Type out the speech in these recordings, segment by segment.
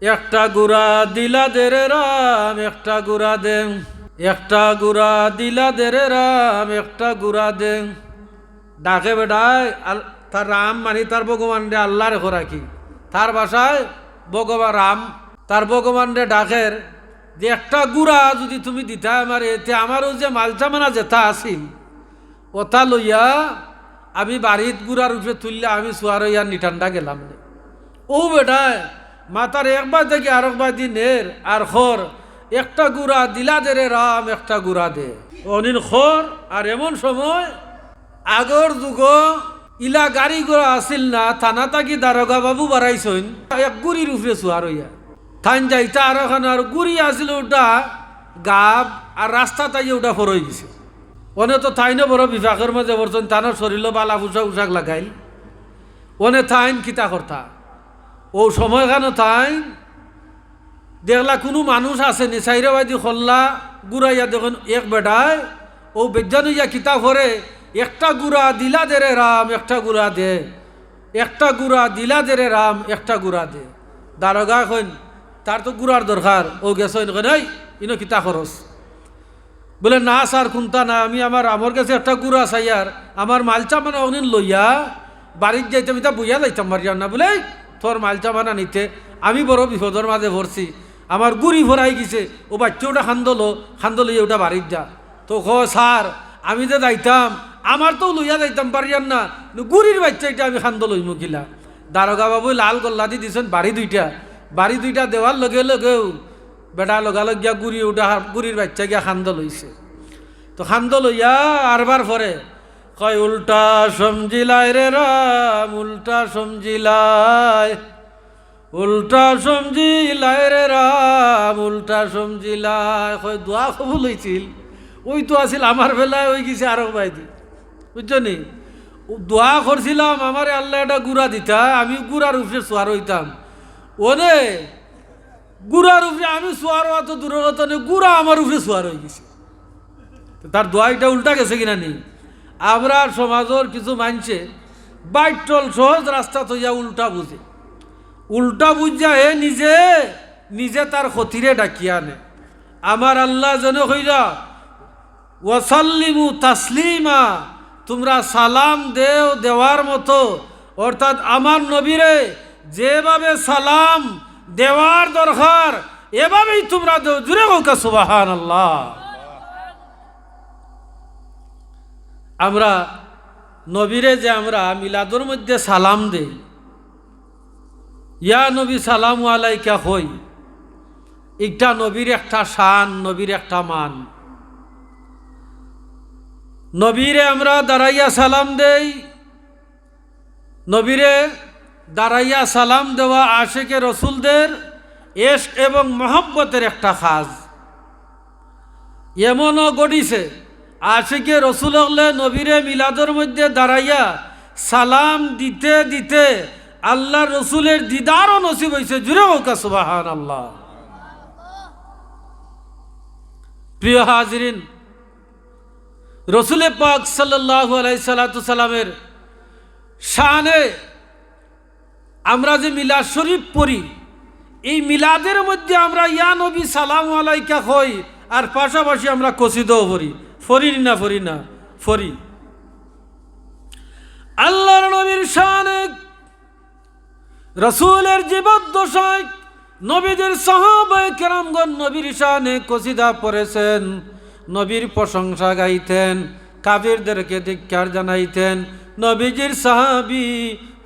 একটা গুড়া দিলা দে রে রাম, একটা গুড়া দে একটা গুড়া দিলা দে রে রাম, একটা গুড়া দে ডাকে আল- তার রাম মানে তার ভগবান রে আল্লাহর রাখি তার ভাষায় ভগবান রাম, তার ভগবান রে ডাকের যে একটা গুড়া যদি তুমি দিতা আমার এতে আমারও যে মালচা মানা যেটা আছিল ওটা লইয়া আমি বাড়িত গুড়ার উপরে তুললে আমি সোয়ার ইয়ার নিঠান্ডা গেলাম। ও বেটায় মাতার একবার দেখি আর একবার দিনের আর খর, একটা গুড়া দিলা দে রে রাম, একটা গুড়া দে। অনিল খর, আর এমন সময় আগর যুগ, ইলা গাড়ি ঘোড়া আসিল না, থানা তাকি দারোগা বাবু বাড়াইছইন। এক গুড়ির উপরে সোয়ার হইয়া। থান যাইতা আর ওখানে আর গুড়ি আসিল ওটা গাব আর রাস্তা তাই ওটা ফরই গেছে। ওনে তো থাইনে বড় বিভাগের মাঝে বলছেন তানোর শরীর বালা পোশাক উশাক লাগাইল। ওনে থাইন কিতা কর্তা ও সময়খানে থাইন দেখলা কোনো মানুষ আছে নি চাইরাবাদি খল্লা গুড়াইয়া দেখুন এক বেটায় ও বিজ্ঞানী ইয়া কিতাব করে একটা গুড়া দিলা দে রে রাম একটা গুড়া দে একটা গুড়া দিলা দে রে রাম একটা গুড়া দে। দারোগা কইন তার তো গুড়ার দরকার। ও গেছ এই ইনো কিতা খরচ। বলে না স্যার কোনটা না আমি আমার আমার কাছে একটা গুড়া চাইয়ার আমার মালচা মানে অনিন লইয়া বাড়ির যাইতে আমি তা বইয়া যাইতাম মারিয়া না। বলে "এই, তোর মালচা মানা নিতে, আমি বড় বিপদের মাঝে ভরছি আমার গুড়ি ভরাই গেছে, ও বাচ্চা ওটা খান্দলো খান্দলো ওটা বাড়ির যা। তো ক, স্যার, আমি যে যাইতাম, আমার তো লইয়া যাইতাম পারিয়ান না গুড়ির বাচ্চা এটা আমি খান্দ লইম কিলা দারোগা বাবু লাল গল্লা দি দিছেন বাড়ি দুইটা। বাড়ি দুইটা দেওয়ার লগে লগেও বেটা লগালগ গিয়া গুড়ি উঠা গুড়ির বাচ্চা গিয়া খান্দ লইছে। তো খান্দ লইয়া আরবার পরে কয়, উল্টা সমজিলাই রে রাম, উল্টা সমজিলাই উল্টা সমজিলাই রে রাম, উল্টা সমজিলাই কয়, দোয়া কবুল হইছিল। ওই তো আছিল, আমার বেলায় ওই গেছে আরও বাইদি। বুঝছ নি? দোয়া করছিলাম, আমার আল্লাহ একটা গুড়া দিতা, আমি গুড়ার উপরে সোয়ার হইতাম। ওরে গুড়ার উপরে আমি সোয়ার হওয়া তো দূরের কথা নেই গুড়া আমার উপরে সোয়ার হয়ে গেছে। তার দোয়াইটা উল্টা গেছে কিনা নি? আমরা সমাজের কিছু মানছে, বাইটল সহজ রাস্তা তৈয়া উল্টা বুঝে। উল্টা বুঝা হে নিজে নিজে তার ক্ষতিরে ডাকিয়া আনে। আমার আল্লাহ যেন হইরা ওয়াসাল্লিমু তাসলিমা, তোমরা সালাম দেও দেওয়ার মতো। অর্থাৎ আমার নবীরে যেভাবে সালাম দেওয়ার দরকার, এভাবেই তোমরা দেও। জুড়ে হোকা সুবাহান আল্লাহ আমরা নবীরে যে আমরা মিলাদুর মধ্যে সালাম দেই, ইয়া নবী সালাম আলাইকা হই একটা নবীর একটা শান, নবীর একটা মান। নবীরে আমরা দাঁড়াইয়া সালাম দেই, নবীরে দাঁড়াইয়া সালাম দেওয়া আশেকে রসুলদের এস এবং মহব্বতের একটা খাজ। এমনও গড়িছে আশেকে রসুল হলে নবীরে মিলাদর মধ্যে দাঁড়াইয়া সালাম দিতে দিতে আল্লাহ রসুলের দিদারও নসিব হয়েছে জুড়ে হোকা সুবাহান আল্লাহ প্রিয় হাজরিন, রসুলে পাক সাল্লাহ আলাইসালামের শানে আমরা যে মিলাদ শরীফ পড়ি, এই মিলাদের মধ্যে আমরা ইয়া নবী সালাম আলাইকা হই, আর পাশাপাশি আমরা কসিদও পড়ি। ফরি না ফরি না ফরি আল্লাহর নবীর শানে রসুলের জীবদ্দশায় নবীদের সাহাবায় কেরামগণ নবীর শানে কসিদা পড়েছেন, নবীর প্রশংসা গাইতেন কাবিরদেরকে ধিক্ষার জানাইতেন। নবীজির সাহাবি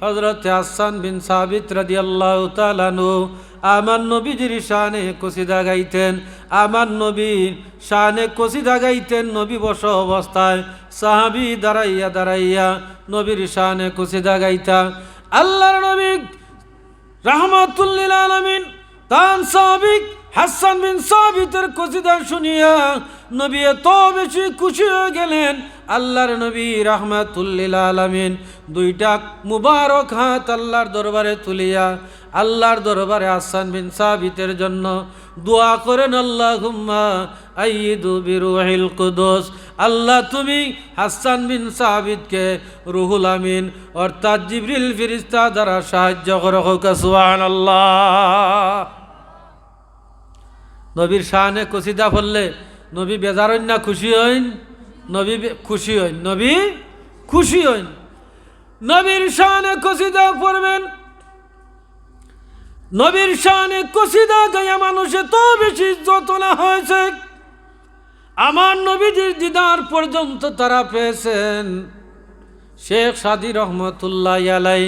হজরত আসান বিন সাবিত রাদি আল্লাহ তালানু আমার নবীজির শানে কসিদা গাইতেন আমার নবীর শানে কসিদা গাইতেন নবী বস অবস্থায়, সাহাবি দাঁড়াইয়া দাঁড়াইয়া নবীর শানে কসিদা গাইতা আল্লাহর নবী রাহমাতুল্লিল আলমিন তান সাবিক হাসান বিন সাবিতের কসিদা শুনিয়া নবী এত বেশি খুশি হয়ে গেলেন, আল্লাহর নবী রাহমাতুল্লিল আলমিন দুইটা মুবারক হাত আল্লাহর দরবারে তুলিয়া আল্লাহর দরবারে হাসান বিন সাবিতের জন্য দোয়া করেন আল্লাহ হুম্মা আইদু বিরুহিল কুদুস। আল্লাহ তুমি হাসান বিন সাবিতকে রুহুল আমিন অর্থাৎ জিবরিল ফিরিস্তা দ্বারা সাহায্য করো হোক, সুবহানাল্লাহ। নবীর শাহানে কসিদা পড়লে নবী বেজারইন না, খুশি হইন? নবী খুশি হইন। নবী খুশি হইন। নবীর শাহানে কসিদা পড়বেন। নবীর শাহানে কসিদা গায়া মানুষে তো বেশি যতনা হয়েছে। আমার নবীজির দিদার পর্যন্ত তারা পেয়েছেন। শেখ সাদি রহমতুল্লাহ আলাই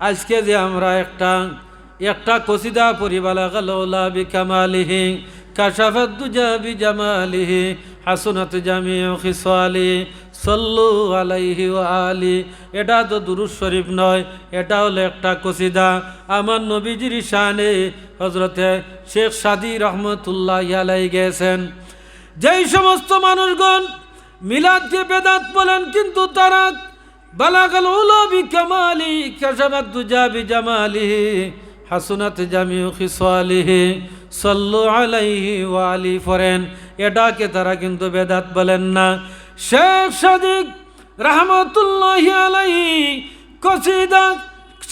আজকে যে আমরা একটা একটা কসিদা পরিবালা গালা বিকামালিহি কাশাফাত দুজা বিজামালিহি, হাসুনাত জামি খিসালি, সল্লু আলাইহি আলি। এটা তো দুরুজ শরীফ নয় এটা হলো একটা কসিদা। আমার নবীজির শানে হজরতে শেখ সাদি রহমতুল্লাহ আলাই গেছেন। যেই সমস্ত মানুষগণ মিলাদকে বেদাত বলেন, কিন্তু তারা বালাগাল উলাবি কামালি কাশাবাদ দুজা বিজামালিহি, হাসুনাত জামিউ খিসালিহি। সল্লু আলাইহি ওয়ালি ফরেন। এটাকে তারা কিন্তু বেদাত বলেন না। শেখ সাদিক রহমতুল্লাহ আলাইহি কসিদা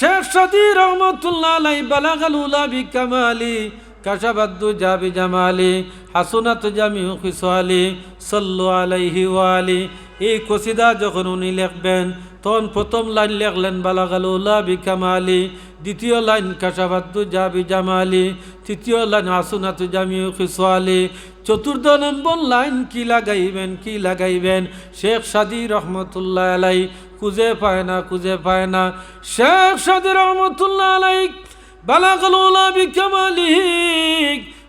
শেখ সাদি রহমতুল্লাহ আলাই বালাগাল উলাবি কামালি, কাশাবাদ্দু জাবি জামালি, হাসুনাত জামি খিসালি সল্লু আলাইহি ওয়ালি এই কসিদা যখন উনি লিখবেন তখন প্রথম লাইন লেখলেন বালাগালুল্লাহ বিকামালি। দ্বিতীয় লাইন কাশাবাদ্দু জাবি জামালি তৃতীয় লাইন হাসুনাতু জামি খিসালি চতুর্থ নম্বর লাইন, কি লাগাইবেন কি লাগাইবেন? শেখ সাদি রহমতুল্লাহ আলাই, খুঁজে পায় না, খুঁজে পায় না। শেখ সাদি রহমতুল্লাহ আলাই বালাগালুল্লাহ বিকামালিহি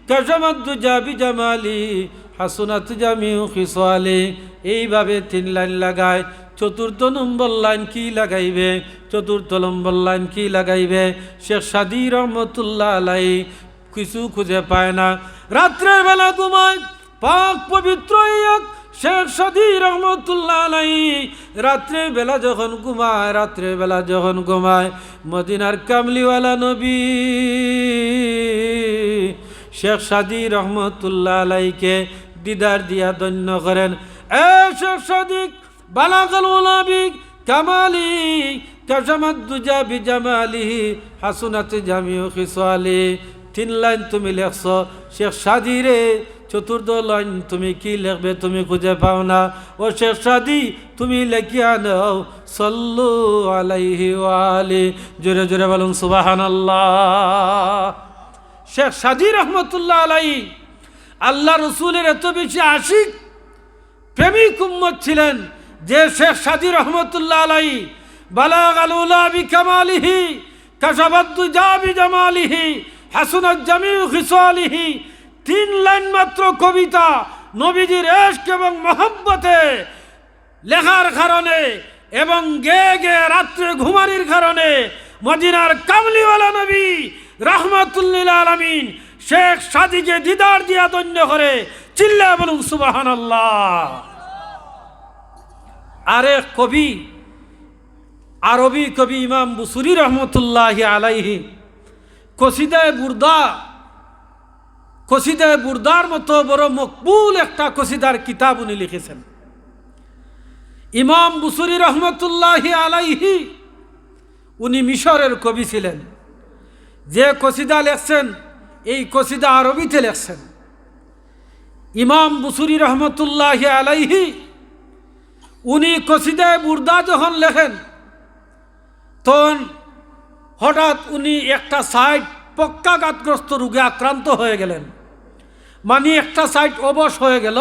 কাশাবাদ্দু জাবি জামালি হাসুনাত জামিউ খিসালি এইভাবে তিন লাইন লাগায়। চতুর্থ নম্বর লাইন কি লাগাইবে? চতুর্থ নম্বর লাইন কি লাগাইবে? শেখ সাদি রহমতুল্লাহ আলাই কিছু খুঁজে পায় না। রাত্রের বেলা ঘুমায়, পাক পবিত্র শেখ সাদি রহমতুল্লাহ আলাই। রাত্রের বেলা যখন ঘুমায়, রাত্রের বেলা যখন ঘুমায়, মদিনার কামলিওয়ালা নবী শেখ সাদি রহমতুল্লাহ আলাইকে দিদার দিয়া ধন্য করেন। এ শেখ সাদিক বালাগল ওলাবিক কামালি কাজামাদ্দুজা বিজামালি, হাসুনাত জামিউ খিসালি। তিন লাইন তুমি লেখছ, শেখ সাদি রে, চতুর্থ লাইন তুমি কি লিখবে তুমি খুঁজে পাও না। ও শেখ সাদি, তুমি লেখিয়া নাও, সল্লু আলাইহি ওয়ালি জোরে জোরে বলুন, সুবহানাল্লাহ। শেখ সাদি রহমতুল্লাহ আলাই, আল্লাহ রসুলের এত বেশি আশিক, প্রেমিক উম্মত ছিলেন। যে শেখ সাদি রহমতুল্লাহ আলাই, বালাগ আলুলা বি কামালিহি, কাশাবাদ্দু জাবি জামালিহি, হাসুনাত জামিউ খিসালিহি, তিন লাইন মাত্র কবিতা নবীজির এশক এবং মহব্বতে লেখার কারণে এবং গে গে রাত্রে ঘুমানির কারণে মদিনার কামলিওয়ালা নবী রহমাতুল্লিল আলমিন শেখ সাদিকে দিদার দিয়া দন্য করে চিল্লা বলুন সুবাহান আরে কবি, আরবি কবি ইমাম বুসুরি রহমতুল্লাহ আলাইহি কসিদায় বুর্দা কসিদায় বুর্দার মতো বড় মকবুল একটা কসিদার কিতাব উনি লিখেছেন। ইমাম বুসুরি রহমতুল্লাহি আলাইহি, উনি মিশরের কবি ছিলেন। যে কসিদা লেখছেন, এই কসিদা আরবিতে লেখছেন। ইমাম বুসুরি রহমতুল্লাহি আলাইহি উনি কসিদায় বুর্দা যখন লেখেন, তখন হঠাৎ উনি একটা সাইড পক্কাঘাতগ্রস্ত রোগে আক্রান্ত হয়ে গেলেন। মানে একটা সাইড অবশ হয়ে গেল।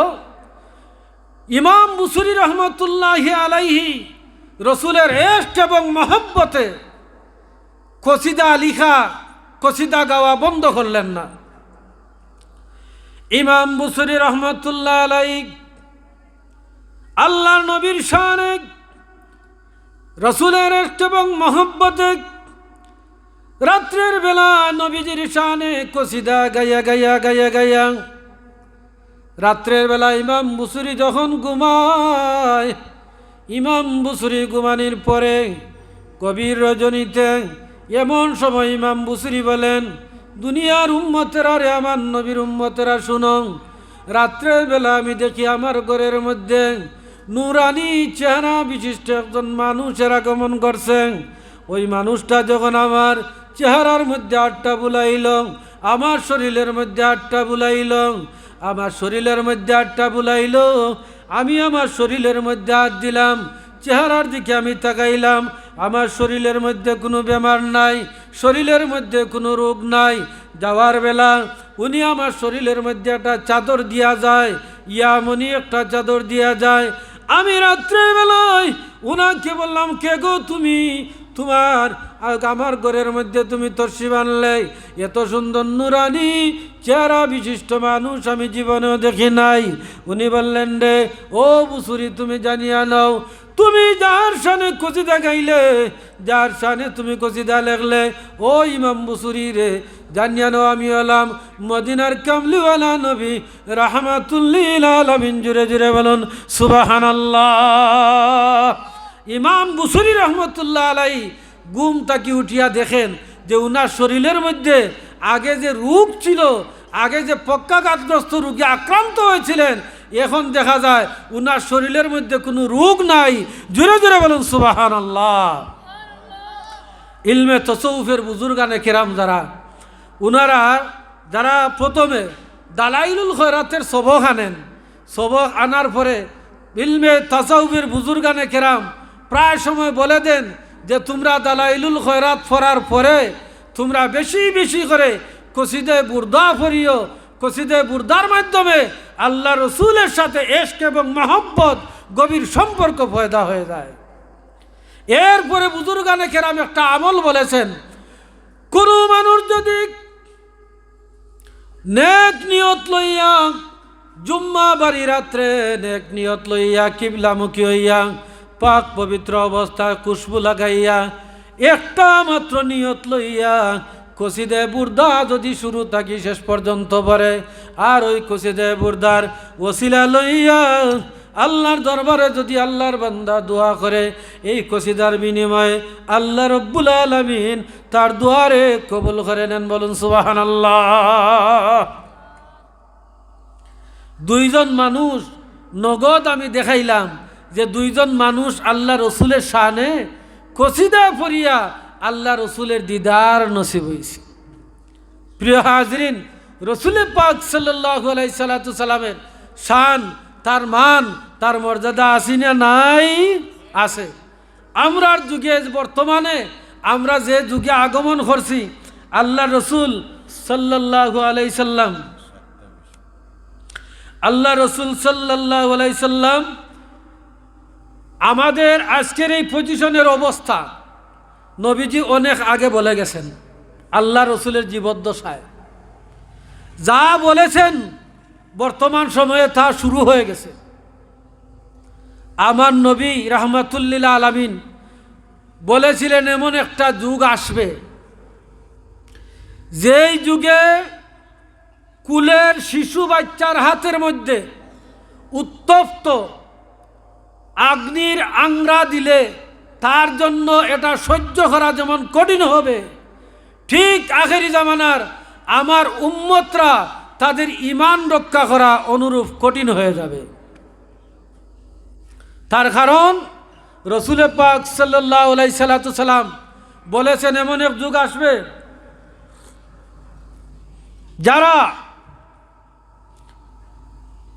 ইমাম মুসুরি রহমতুল্লাহ আলাইহি রসুলের এষ্ট এবং মহব্বতে কসিদা লিখা, কসিদা গাওয়া বন্ধ করলেন না। ইমাম বুসুরি রহমতুল্লাহ আলাই আল্লাহ নবীর শানে, রসুলের এবং মহব্বতে, রাত্রের বেলা নবীজির শানে কসিদা গাইয়া গাইয়া গাইয়া গাইয়া, রাত্রের বেলা ইমাম বুসুরি যখন ঘুমায়, ইমাম বুসুরি ঘুমানির পরে কবির রজনীতে এমন সময় ইমাম বুসুরি বলেন, দুনিয়ার উম্মতেরা রে আমার নবীর উম্মতেরা, শুনো, রাত্রের বেলা আমি দেখি আমার ঘরের মধ্যে নুরানি চেহারা বিশিষ্ট একজন মানুষের আগমন করছেন। ওই মানুষটা যখন আমার চেহারার মধ্যে আটটা বুলাইল, আমার শরীরের মধ্যে আটটা বুলাইল, আমার শরীরের মধ্যে আটটা বুলাইল, আমি আমার শরীরের মধ্যে হাত দিলাম, চেহারার দিকে আমি তাকাইলাম, আমার শরীরের মধ্যে কোনো বেমার নাই, শরীরের মধ্যে কোনো রোগ নাই। যাওয়ার বেলা উনি আমার শরীরের মধ্যে একটা চাদর দিয়া যায়, ইয়ামনি একটা চাদর দিয়া যায় আমি রাত্রের বেলায় উনাকে বললাম, কে গো তুমি? তোমার আমার ঘরের মধ্যে তুমি তর্সি বানলে। এত সুন্দর নুরানি, চেহারা বিশিষ্ট মানুষ আমি জীবনেও দেখি নাই। উনি বললেন, রে, ও বুসুরি, তুমি জানিয়া নাও তুমি যার সানে কচিদা গাইলে যার সানে তুমি কচিদা লেখলে ও ইমাম বুসুরি রে, জানিয়া নাও আমি হলাম মদিনার কামলিওয়ালা নবী, রাহমাতুল্লিল জুড়ে জুড়ে বলুন সুবাহান ইমাম বুসুরি রহমতুল্লাহ আলাই গুম তাকি উঠিয়া দেখেন যে উনার শরীরের মধ্যে আগে যে রোগ ছিল, আগে যে পক্ষাঘাতগ্রস্ত রোগী আক্রান্ত হয়েছিলেন এখন দেখা যায় উনার শরীরের মধ্যে কোনো রোগ নাই। জোরে জোরে বলুন সুবাহান আল্লাহ ইলমে তসৌফের বুজুর্গানে কেরাম যারা, উনারা যারা প্রথমে দালাইলুল খয়রাতের সবক আনেন সবক আনার পরে ইলমে তাসাউফের বুজুর্গানে কেরাম প্রায় সময় বলে দেন যে, তোমরা দালাইলুল খয়রাত ফরার পরে তোমরা বেশি বেশি করে কসিদে বুর্দা ফরিও কসিদে বুর্দার মাধ্যমে আল্লাহ রসুলের সাথে এশক এবং মহব্বত, গভীর সম্পর্ক পয়দা হয়ে যায়। এরপরে বুজুর্গানে কেরাম একটা আমল বলেছেন, কোনো মানুষ যদি নেক নিয়ত লইয়া জুম্মা বাড়ি রাত্রে নেক নিয়ত লইয়া কিবলামুখী হইয়া পাক পবিত্র অবস্থায় খুশবু লাগাইয়া একটা মাত্র নিয়ত লইয়া কসিদে বুর্দা যদি শুরু থাকি শেষ পর্যন্ত পরে। আর ওই কসিদে বুর্দার ওসিলা লইয়া আল্লাহর দরবারে যদি আল্লাহর বান্দা দোয়া করে, এই কসিদার বিনিময়ে আল্লাহ রব্বুল আলমিন তার দুয়ারে কবুল করে নেন বলুন সুবাহান আল্লাহ দুইজন মানুষ, নগদ আমি দেখাইলাম যে দুইজন মানুষ আল্লাহ রসুলের শানে কসিদা ফরিয়া আল্লাহ রসুলের দিদার নসিব হয়েছে। প্রিয় হাজরিন রসুলের পাক সাল্লাহ সাল্লামের শান, তার মান, তার মর্যাদা আসি না নাই? আছে। আমরার যুগে বর্তমানে, আমরা যে যুগে আগমন করছি, আল্লাহ রসুল সাল্লাহ আলাইসাল্লাম আল্লাহ রসুল সাল্লাহ আলাইসাল্লাম আমাদের আজকের এই পজিশনের অবস্থা নবীজি অনেক আগে বলে গেছেন, আল্লাহ রসুলের জীবদ্দশায়। যা বলেছেন বর্তমান সময়ে তা শুরু হয়ে গেছে। আমার নবী রহমাতুল্লিল আলমিন বলেছিলেন, এমন একটা যুগ আসবে, যেই যুগে কুলের শিশু বাচ্চার হাতের মধ্যে উত্তপ্ত আগ্নির আংরা দিলে তার জন্য এটা সহ্য করা যেমন কঠিন হবে। ঠিক আখেরি জামানার আমার উম্মতরা তাদের ইমান রক্ষা করা অনুরূপ কঠিন হয়ে যাবে। তার কারণ রসুল পাক সাল্লাহ সাল্লাম বলেছেন, এমন এক যুগ আসবে যারা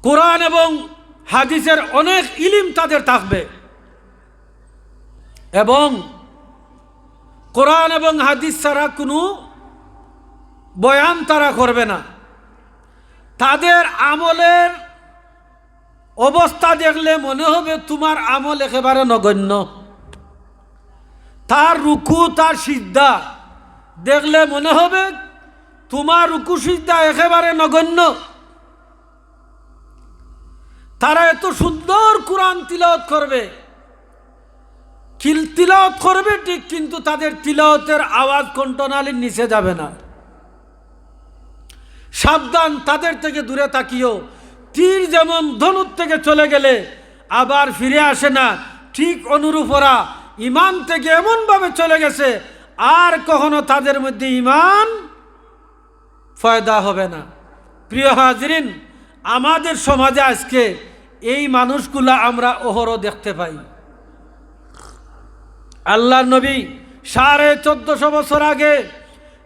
কোরআন এবং হাদিসের অনেক ইলিম তাদের থাকবে। এবং কোরআন এবং হাদিস ছাড়া কোনো বয়ান তারা করবে না। তাদের আমলের অবস্থা দেখলে মনে হবে তোমার আমল একেবারে নগণ্য। তার রুকু, তার সিদ্ধা দেখলে মনে হবে তোমার রুকু সিদ্ধা একেবারে নগণ্য। তারা এত সুন্দর কোরআন তিলাওত করবে। কিল তিলাওত করবে, ঠিক, কিন্তু তাদের তিলাওতের আওয়াজ কণ্ঠনালীর নিচে যাবে না। সাবধান, তাদের থেকে দূরে তাকিও। তীর যেমন ধনুর থেকে চলে গেলে আবার ফিরে আসে না। ঠিক অনুরূপ ওরা ইমান থেকে এমনভাবে চলে গেছে, আর কখনো তাদের মধ্যে ইমান ফয়দা হবে না। প্রিয় হাজরিন, আমাদের সমাজে আজকে এই মানুষগুলা আমরা ওহরও দেখতে পাই। আল্লাহ নবী সাড়ে চোদ্দশো বছর আগে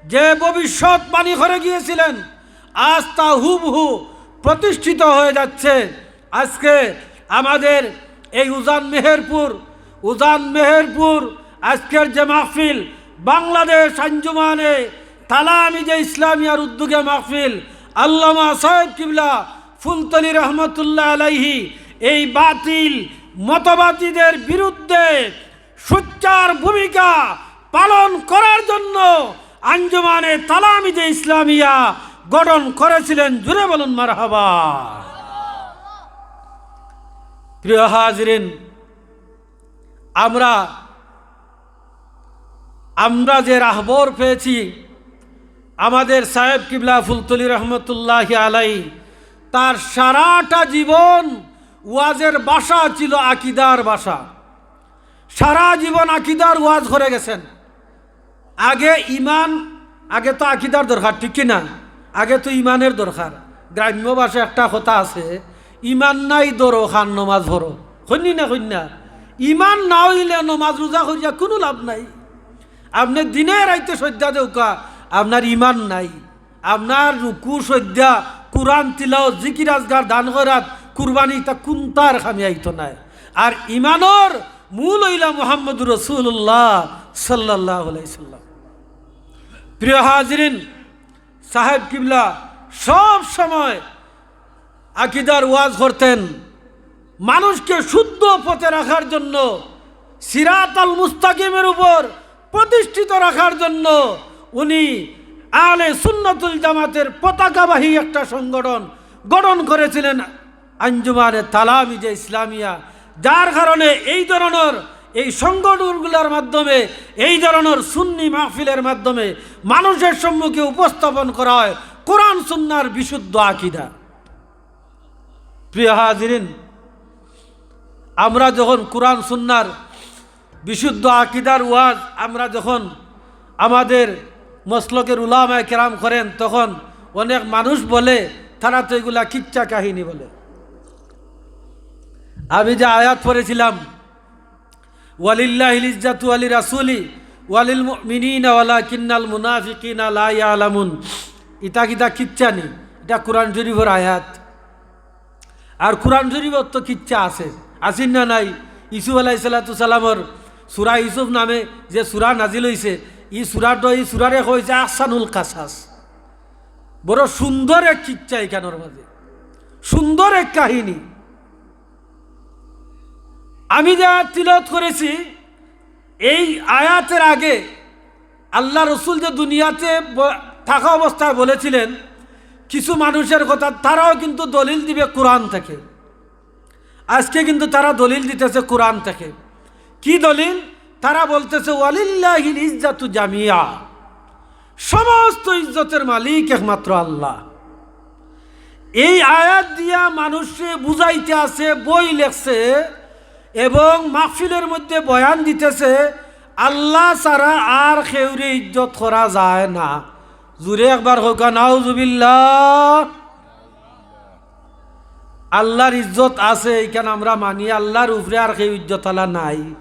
যে ভবিষ্যৎবাণী করে গিয়েছিলেন, আজ তা হুবহু প্রতিষ্ঠিত হয়ে যাচ্ছে। আজকে আমাদের এই উজান মেহেরপুর উজান মেহেরপুর আজকের যে মাহফিল, বাংলাদেশ আঞ্জুমানে তালামি যে ইসলামিয়ার উদ্যোগে মাহফিল, আল্লামা সাহেব কিবলা ফুলতলি রহমতুল্লাহ আলাইহি এই বাতিল মতবাদীদের বিরুদ্ধে সোচ্চার ভূমিকা পালন করার জন্য আঞ্জুমানে তালামি যে ইসলামিয়া গঠন করেছিলেন, জুড়ে বলুন মারহাবা। প্রিয় হাজরিন, আমরা আমরা যে রাহবর পেয়েছি, আমাদের সাহেব কিবলা ফুলতলি রহমতুল্লাহ আলাই, তার সারাটা জীবন ওয়াজের বাসা ছিল আকিদার বাসা। সারা জীবন আকিদার ওয়াজ করে গেছেন। আগে ইমান, আগে তো আকিদার দরকার, ঠিক কিনা? আগে তো ইমানের দরকার। গ্রাম্য ভাষায় একটা কথা আছে, ইমান নাই দরো খান নমাজ ভরো হইনি না কন্যা ইমান না হইলে নমাজ রোজা করিয়া কোনো লাভ নাই। আপনি দিনে রাইতে সদ্যা দেউকা আপনার ইমান নাই। আপনার রুকু সদ্যা কোরআন তিলাও জিকির, আজগার, দান করাত কুরবানি, তা কুন্তার খামি আইতো নাই? আর ইমানর মূল হইলা মোহাম্মদ রসুল্লাহ সাল্লাহ সাল্লাম। প্রিয় হাজরিন, সাহেব কিবলা সব সময় আকিদার ওয়াজ করতেন। মানুষকে শুদ্ধ পথে রাখার জন্য সিরাত আল মুস্তাকিমের উপর প্রতিষ্ঠিত রাখার জন্য উনি আলে সুন্নতুল জামাতের পতাকাবাহী একটা সংগঠন গঠন করেছিলেন। আঞ্জুমানে তালামি যে ইসলামিয়া যার কারণে এই ধরনের এই সংগঠনগুলোর মাধ্যমে, এই ধরনের সুন্নি মাহফিলের মাধ্যমে মানুষের সম্মুখে উপস্থাপন করা হয় কোরআন, সুন্নার বিশুদ্ধ আকিদা। প্রিয় হাজিরিন, আমরা যখন কোরআন, সুন্নার বিশুদ্ধ আকিদার ওয়াজ আমরা যখন আমাদের মসলকের উলামায় কেরাম করেন, তখন অনেক মানুষ বলে, তারা তো এগুলা কিচ্ছা কাহিনী বলে। আমি যে আয়াত পড়েছিলাম ওয়ালিল্লাহ ইজ্জাতু আলী রাসুলি, ওয়ালিল মিনিন ওয়ালা কিন্নাল মুনাফিকিন লা ইয়ালামুন। ইতা কিতা কিচ্ছা নি এটা কোরআন শরীফের আয়াত। আর কোরআন শরীফত তো কিচ্ছা আছে আসিন না নাই? ইসুফ আলাই সালামর সুরা ইসুফ নামে যে সুরা নাজিল হয়েছে ই সুরাটো এই সুরারে হয়েছে আসানুল কাসাস। বড় সুন্দর এক কিচ্ছা এখানোর মাঝে। সুন্দর এক কাহিনী। আমি যা তিলত করেছি, এই আয়াতের আগে আল্লাহ রসুল যে দুনিয়াতে থাকা অবস্থায় বলেছিলেন, কিছু মানুষের কথা, তারাও কিন্তু দলিল দিবে কোরআন থেকে। আজকে কিন্তু তারা দলিল দিতেছে কোরআন থেকে। কি দলিল? তারা বলতেছে, ওয়ালিল্লাহিল ইজ্জাতু জামিয়া। সমস্ত ইজ্জতের মালিক একমাত্র আল্লাহ। এই আয়াত দিয়া মানুষে বুঝাইতে আছে, বই লেখছে এবং মাহফিলের মধ্যে বয়ান দিতেছে, আল্লাহ ছাড়া আর খেউরে ইজ্জত করা যায় না। জুড়ে একবার হোক, নাউজুবিল্লাহ। আল্লাহর ইজ্জত আছে এইখানে আমরা মানি আল্লাহর উপরে আর কেউ ইজ্জত আলা নাই।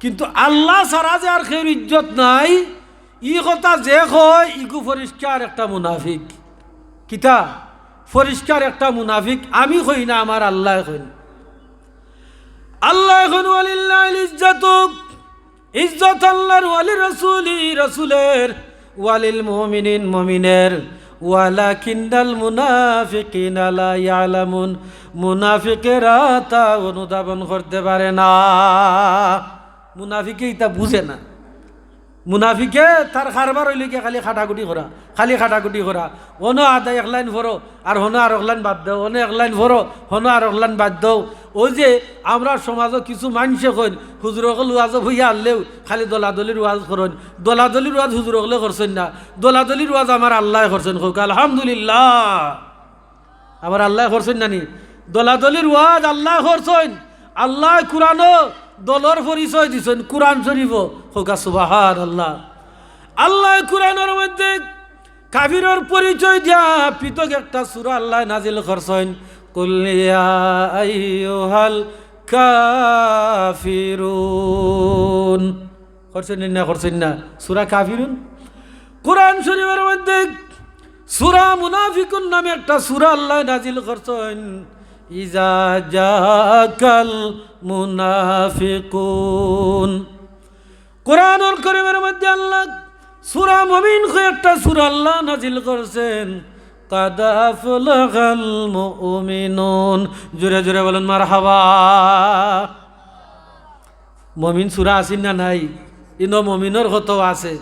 কিন্তু আল্লাহ ছাড়া যে আর কেউ ইজ্জত নাই, ই কথা যে কয়, ইগু পরিষ্কার একটা মুনাফিক। কিতা? পরিষ্কার একটা মুনাফিক, আমি কই না, আমার আল্লাহ কইন আল্লাহ এখন ওয়ালিল্লাহ ইজ্জত। ইজ্জত আল্লাহর ওয়ালি রসুলি, রসুলের, ওয়ালিল মুমিনিন মমিনের। ওয়ালা কিন্দাল মুনাফিকিন আলা ইয়ালামুন। মুনাফিকেরা তা অনুধাবন করতে পারে না। মুনাফিকে তা বুঝে না। মুনাফিকে তার কারবার হইলে কি খালি খাটাকুটি করা খালি খাটাকুটি করা অনো আদা এক লাইন ভরো আর হনো আর এক লাইন বাদ দাও অনো এক লাইন ভরো হনো আর এক লাইন বাদ দাও ওই যে আমরা সমাজও কিছু মানুষে কইন হুজুর অকল ওয়াজ হইয়া আনলেও খালি দলাদলির ওয়াজ করেন দলাদলির ওয়াজ হুজুর অকলে করছেন না দলাদলির ওয়াজ আমার আল্লাহ করছেন হোক আলহামদুলিল্লাহ। আমার আল্লাহ করছেন নানি দলাদলির ওয়াজ আল্লাহ করছেন আল্লাহ কোরআনও দলর পরিচয় দিছেন কোরআন শরীফ হোকা সুবাহার আল্লাহ আল্লাহ কোরআনের মধ্যে কাবিরের পরিচয় দিয়া পৃথক একটা সুরা আল্লাহ নাজিল করছেন কুলিয়া আইয়ুহাল কাফিরুন। করছেন না করছেন না? সুরা কাফিরুন? কোরআন শরীফের মধ্যে সুরা মুনাফিকুন নামে একটা সুরা আল্লাহ নাজিল করছেন, ইজা জাকাল মুনাফিকুন। কোরআনুল করিমের মধ্যে আল্লাহ সুরা মমিন একটা সুরা আল্লাহ নাজিল করছেন। কাদাফুল মুমিনুন। জোরে জোরে বলেন, মারহাবা। মমিন সুরা আসিন না নাই? ইনো মমিনের কত আছে।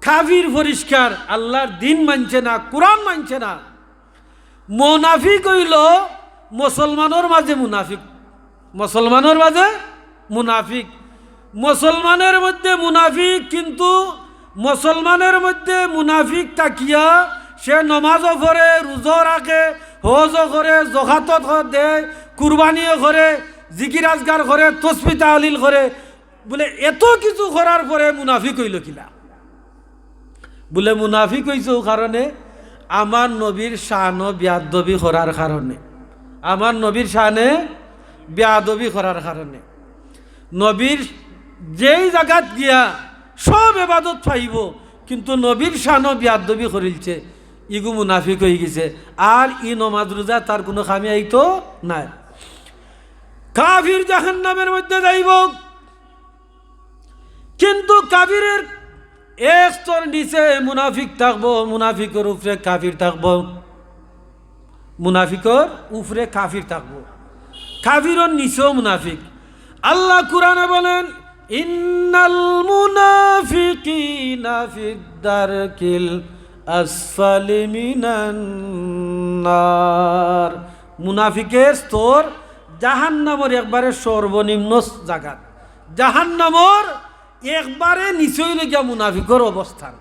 কাফির পরিষ্কার, আল্লাহর দিন মানছে না, কোরআন মানছে না। মোনাফিক হইল মুসলমানের মাঝে মুনাফিক। মুসলমানের মাঝে মুনাফিক। মুসলমানের মধ্যে মুনাফিক কিন্তু মুসলমানের মধ্যে মুনাফিক তাকিয়া সে নমাজও করে রোজও রাখে, হজও করে জখাতত দেয় কুরবানিও করে, জিকির আজগার করে, তসবি তাহলিল করে। বলে, এত কিছু করার পরে মুনাফিক হইল কিলা? বলে, মুনাফিক হইছে কারণে আমার নবীর শান বিয়াদবি করার কারণে। আমার নবীর শানে বিয়াদবি করার কারণে। নবীর যেই জায়গাত গিয়া সব এবাদত পাইব, কিন্তু নবীর শান বিয়াদবি করিলছে। ইগু মুনাফিক হয়ে গেছে। আর ই নমাজ রোজা তার কোনো খামি আইতো নাই। কাফির জাহান নামের মধ্যে যাইব। কিন্তু কাফিরের এক স্তর নিচে মুনাফিক থাকব, মুনাফিকর উপরে কাফির থাকব। মুনাফিকর উপরে কাফির থাকব। কাফিরর নিচেও মুনাফিক। আল্লাহ কুরআনে বলেন, ইন্নাল মুনাফিকিনা ফিদ্দারকিল আসফালি মিনান নার। মুনাফিকের স্তর জাহান্নামর একবারে সর্বনিম্ন জায়গা জাহান্নামর একবারে নিচই লেগিয়া মুনাফিকর অবস্থান।